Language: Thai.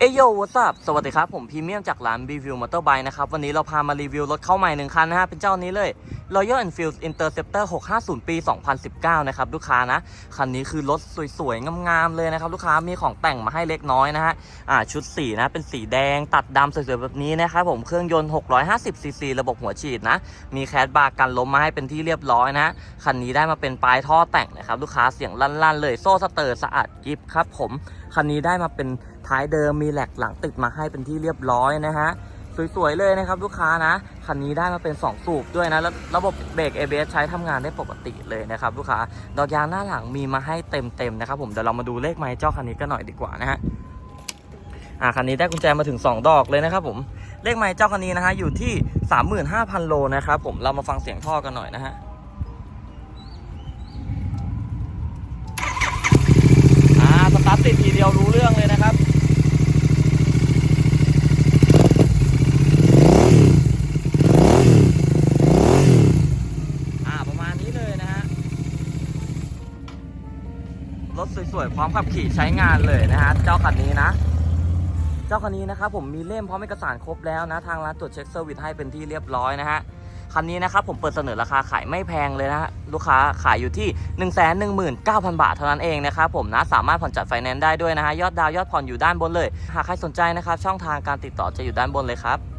เอยโยวัสบสวัสดีครับ ผมพรีเมียมจากร้านรีวิวมอเตอร์ไบค์นะครับ วันนี้เราพามารีวิวรถเข้าใหม่หนึ่งคันนะฮะ เป็นเจ้านี้เลย Royal Enfield Interceptor 650 ปี 2019 นะครับลูกค้านะ คันนี้คือรถสวยๆ งามๆ เลยนะครับลูกค้ามีของแต่งมาให้เล็กน้อยนะฮะอ่าชุดสีนะ เป็นสีแดงตัดดำสวยๆ แบบนี้นะครับผมเครื่องยนต์ 650 ซีซีระบบหัวฉีดนะ มีแคดบาร์กันล้มมาให้เป็นที่เรียบร้อยนะคันนี้ได้มาเป็นปลายท่อแต่งนะครับลูกค้าเสียงลั่นๆ เลยโซ่สเตอร์สะอาดกิฟครับผมคันนี้ได้มาเป็นท้ายเดิมมีแหลกหลังติดมาให้เป็นที่เรียบร้อยนะฮะ สวยๆเลยนะครับลูกค้านะ คันนี้ได้มาเป็น 2 สูบด้วยนะ แล้วระบบเบรก ABS ใช้ทำงานได้ปกติเลยนะครับลูกค้า ดอกยางหน้าหลังมีมาให้เต็มๆนะครับผมเดี๋ยวเรามาดูเลขไม้เจ้าคันนี้กันหน่อยดีกว่านะฮะอ่าคันนี้ได้กุญแจมาถึง 2 ดอกเลยนะครับผมเลขไม้เจ้าคันนี้นะฮะอยู่ที่ 35,000 โลนะครับผมเรามาฟังเสียงท่อกันหน่อยนะฮะอ่าสตาร์ทติดทีเดียวรู้เลยนะครับ อ่าประมาณนี้เลยนะฮะ รถสวยๆพร้อมขับขี่ใช้งานเลยนะฮะเจ้าคันนี้นะ เจ้าคันนี้นะครับผมมีเล่มพร้อมเอกสารครบแล้วนะทางร้านตรวจเช็คเซอร์วิสให้เป็นที่เรียบร้อยนะฮะคันนี้นะครับผมเปิดเสนอราคาขายไม่แพงเลยนะฮะลูกค้าขายอยู่ที่ 1 1 9 0 0 0 บาทเท่านั้นเองนะครับผมนะสามารถผ่อนจัดไฟแนนซ์ได้ด้วยนะฮะยอดดาวยอดผ่อนอยู่ด้านบนเลย หากใครสนใจนะครับช่องทางการติดต่อจะอยู่ด้านบนเลยครับ